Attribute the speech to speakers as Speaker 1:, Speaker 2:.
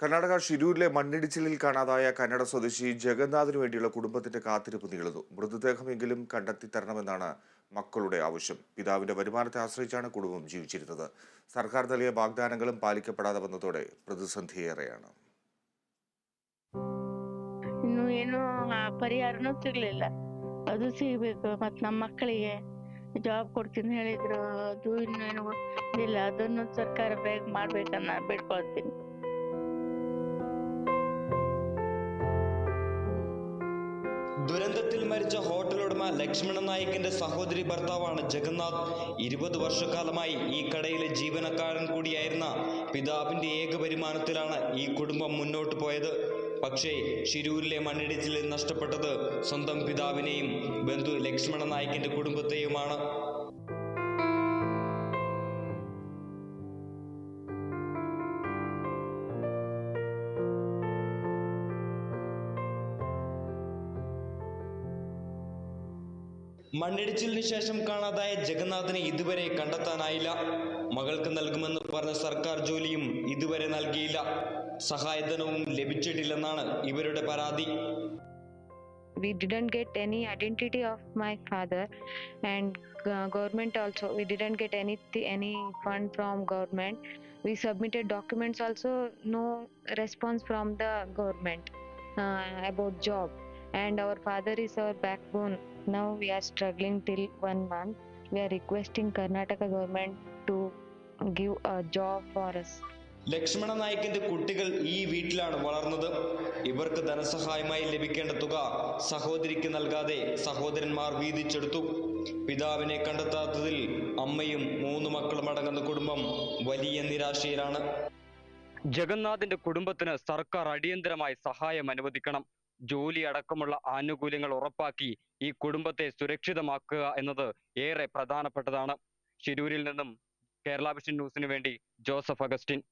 Speaker 1: കർണാടക ഷിരൂരിലെ മണ്ണിടിച്ചിലിൽ കാണാതായ കന്നഡ സ്വദേശി ജഗന്നാഥിനു വേണ്ടിയുള്ള കുടുംബത്തിന്റെ കാത്തിരിപ്പ് നീളുന്നു മൃതദേഹമെങ്കിലും കണ്ടെത്തി തരണമെന്നാണ് മക്കളുടെ ആവശ്യം പിതാവിന്റെ വരുമാനത്തെ ആശ്രയിച്ചാണ് കുടുംബം ജീവിച്ചിരുന്നത് സർക്കാർ നൽകിയ വാഗ്ദാനങ്ങളും പാലിക്കപ്പെടാതെ വന്നതോടെ പ്രതിസന്ധിയേറെയാണ്
Speaker 2: ಇನ್ನು ಏನು ಆ ಪರಿಹಾರನೂ ಸಿಗ್ಲಿಲ್ಲ ಅದು ಸಿಗ್ಬೇಕು ಮತ್ ನಮ್ಮ ಮಕ್ಕಳಿಗೆ ಜಾಬ್ ಕೊಡ್ತೀನಿ ಹೇಳಿದ್ರು ಅದು ಇನ್ನೇನು ಇಲ್ಲ ಅದನ್ನು ಸರ್ಕಾರ ಬೇಗ ಮಾಡ್ಬೇಕನ್ನ ಬೇಡ್ಕೊಳ್ತೀನಿ
Speaker 3: ദുരന്തത്തിൽ മരിച്ച ഹോട്ടൽ ഉടമ നായിക്കിന്റെ സഹോദരി ഭർത്താവാണ് ജഗന്നാഥ്. ഇരുപത് വർഷക്കാലമായി ഈ കടയിലെ ജീവനക്കാരൻ കൂടിയായിരുന്ന പിതാവിന്റെ ഏക വരുമാനത്തിലാണ് ഈ കുടുംബം മുന്നോട്ട് പോയത്. പക്ഷേ ഷിരൂരിലെ മണ്ണിടിച്ചിലിൽ നഷ്ടപ്പെട്ടത് സ്വന്തം പിതാവിനെയും ബന്ധു ലക്ഷ്മണൻ നായിക്കിന്റെ കുടുംബത്തെയുമാണ്. മണ്ണിടിച്ചിലിന് ശേഷം കാണാതായ ജഗന്നാഥനെ ഇതുവരെ കണ്ടെത്താനായില്ല മകൾക്ക് നൽകുമെന്ന് പറഞ്ഞ സർക്കാർ ജോലിയും ഇതുവരെ നൽകിയില്ല സഹായധനവും ലഭിച്ചിട്ടില്ലെന്നാണ് ഇവരുടെ പരാതി
Speaker 4: we didn't get any identity of my father and uh, government also we didn't get any any fund from government we submitted documents also no response from the government uh, about job and our father is our backbone. Now we are struggling till one month. We are requesting karnataka government to give a job for us.
Speaker 3: Lakshmana നായിക്കിന്റെ കുട്ടികൾ ഈ വീട്ടിലാണ് വളർന്നത് ഇവർക്ക് ധനസഹായമായി ലഭിക്കേണ്ട തുക സഹോദരിക്ക് നൽകാതെ സഹോദരന്മാർ വീതിച്ചെടുത്തു. പിതാവിനെ കണ്ടെത്താത്തതിൽ അമ്മയും മൂന്ന് മക്കളും അടങ്ങുന്ന കുടുംബം വലിയ നിരാശയിലാണ്.
Speaker 5: ജഗന്നാഥിന്റെ കുടുംബത്തിന് സർക്കാർ അടിയന്തരമായി സഹായം അനുവദിക്കണം. ജോലി അടക്കമുള്ള ആനുകൂല്യങ്ങൾ ഉറപ്പാക്കി ഈ കുടുംബത്തെ സുരക്ഷിതമാക്കുക എന്നത് ഏറെ പ്രധാനപ്പെട്ടതാണ്. ഷിരൂരിൽ നിന്നും കേരള വിഷൻ ന്യൂസിനു വേണ്ടി ജോസഫ് അഗസ്റ്റിൻ.